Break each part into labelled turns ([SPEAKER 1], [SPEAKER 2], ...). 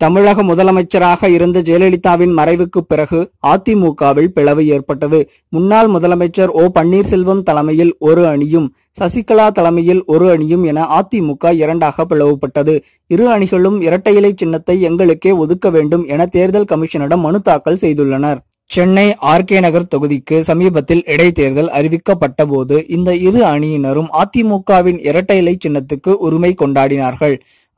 [SPEAKER 1] தமிழக முதலமைச்சராக இருந்த ஜெயலலிதாவின் மறைவுக்கு பிறகு அதிமுகவில் பிளவு ஏற்பட்டது. முன்னாள் முதலமைச்சர் ஓ பன்னீர்செல்வம் தலைமையில் ஒரு அணியும் சசிகலா தலைமையில் ஒரு அணியும் என அதிமுக இரண்டாக பிளவுபட்டது. இரு அணிகளும் இரட்டை இலை சின்னத்தை எங்களுக்கே ஒதுக்க வேண்டும் என தேர்தல் கமிஷனிடம் மனு தாக்கல் செய்துள்ளனர். சென்னை ஆர்கே நகர் தொகுதிக்கு சமீபத்தில் இடைத்தேர்தல் அறிவிக்கப்பட்ட போது இந்த இரு அணியினரும் அதிமுகவின் இரட்டை இலை சின்னத்துக்கு உரிமை கொண்டாடினார்கள்.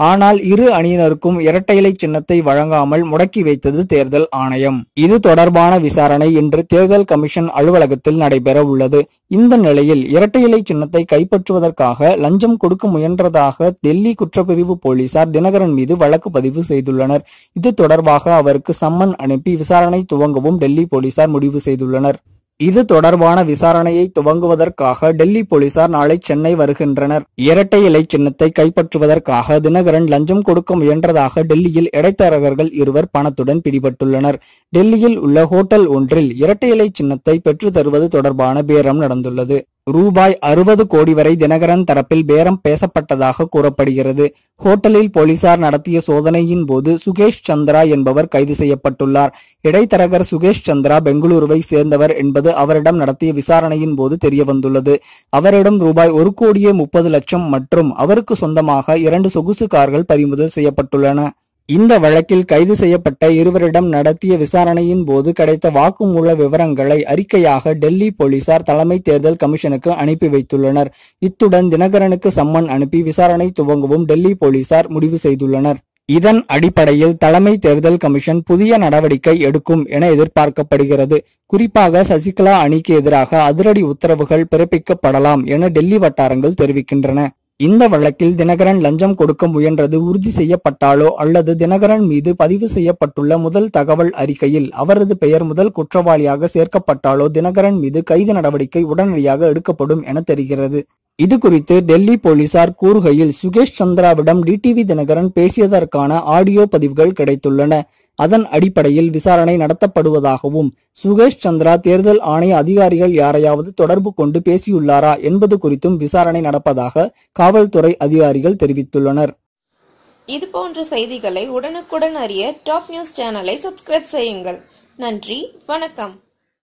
[SPEAKER 1] ஆனால் இரு அணியினருக்கும் இரட்டையிலை சின்னத்தை வழங்காமல் முடக்கி வைத்தது தேர்தல் ஆணையம். இது தொடர்பான விசாரணை இன்று தேர்தல் கமிஷன் அலுவலகத்தில் நடைபெற உள்ளது. இந்த நிலையில் இரட்டையிலை சின்னத்தை கைப்பற்றுவதற்காக லஞ்சம் கொடுக்க முயன்றதாக டெல்லி குற்றப்பிரிவு போலீசார் தினகரன் மீது வழக்கு பதிவு செய்துள்ளனர். இது தொடர்பாக அவருக்கு சம்மன் அனுப்பி விசாரணை துவங்கவும் டெல்லி போலீசார் முடிவு செய்துள்ளனர். இது தொடர்பான விசாரணையை துவங்குவதற்காக டெல்லி போலீசார் நாளை சென்னை வருகின்றனர். இரட்டை இலை சின்னத்தை கைப்பற்றுவதற்காக தினகரன் லஞ்சம் கொடுக்க முயன்றதாக டெல்லியில் இடைத்தரகர்கள் இருவர் பணத்துடன் பிடிபட்டுள்ளனர். டெல்லியில் உள்ள ஹோட்டல் ஒன்றில் இரட்டை இலை சின்னத்தை பெற்று தருவது தொடர்பான பேரம் நடந்துள்ளது. ரூபாய் அறுபது கோடி வரை தினகரன் தரப்பில் பேரம் பேசப்பட்டதாக கூறப்படுகிறது. ஹோட்டலில் போலீசார் நடத்திய சோதனையின் போது சுகேஷ் சந்திரா என்பவர் கைது செய்யப்பட்டுள்ளார். இடைத்தரகர் சுகேஷ் சந்திரா பெங்களூருவை சேர்ந்தவர் என்பது அவரிடம் நடத்திய விசாரணையின் போது தெரியவந்துள்ளது. அவரிடம் ரூபாய் ஒரு கோடியே முப்பது லட்சம் மற்றும் அவருக்கு சொந்தமாக இரண்டு சொகுசு கார்கள் பறிமுதல் செய்யப்பட்டுள்ளன. இந்த வழக்கில் கைது செய்யப்பட்ட இருவரிடம் நடத்திய விசாரணையின் போது கிடைத்த வாக்குமூல விவரங்களை அறிக்கையாக டெல்லி போலீசார் தலைமை தேர்தல் கமிஷனுக்கு அனுப்பி வைத்துள்ளனர். இத்துடன் தினகரனுக்கு சம்மன் அனுப்பி விசாரணை துவங்கவும் டெல்லி போலீசார் முடிவு செய்துள்ளனர். இதன் அடிப்படையில் தலைமை தேர்தல் கமிஷன் புதிய நடவடிக்கை எடுக்கும் என எதிர்பார்க்கப்படுகிறது. குறிப்பாக சசிகலா அணிக்கு எதிராக அதிரடி உத்தரவுகள் பிறப்பிக்கப்படலாம் என டெல்லி வட்டாரங்கள் தெரிவிக்கின்றன. இந்த வழக்கில் தினகரன் லஞ்சம் கொடுக்க முயன்றது உறுதி செய்யப்பட்டாலோ அல்லது தினகரன் மீது பதிவு செய்யப்பட்டுள்ள முதல் தகவல் அறிக்கையில் அவரது பெயர் முதல் குற்றவாளியாக சேர்க்கப்பட்டாலோ தினகரன் மீது கைது நடவடிக்கை உடனடியாக எடுக்கப்படும் என தெரிகிறது. இது குறித்து டெல்லி போலீசார் கூறுகையில் சுகேஷ் சந்திராவிடம் டிடிவி தினகரன் பேசியதற்கான ஆடியோ பதிவுகள் கிடைத்துள்ளன. அதன் அடிப்படையில் விசாரணை நடத்தப்படுவதாகவும் சுகேஷ் சந்திரா தேர்தல் ஆணைய அதிகாரிகள் யாரையாவது தொடர்பு கொண்டு பேசியுள்ளாரா என்பது குறித்தும் விசாரணை நடப்பதாக காவல்துறை அதிகாரிகள் தெரிவித்துள்ளனர்.
[SPEAKER 2] இது போன்ற செய்திகளை உடனுக்குடன் அறிய டாப் நியூஸ் சேனலை சப்ஸ்கிரைப் செய்யுங்கள். நன்றி வணக்கம்.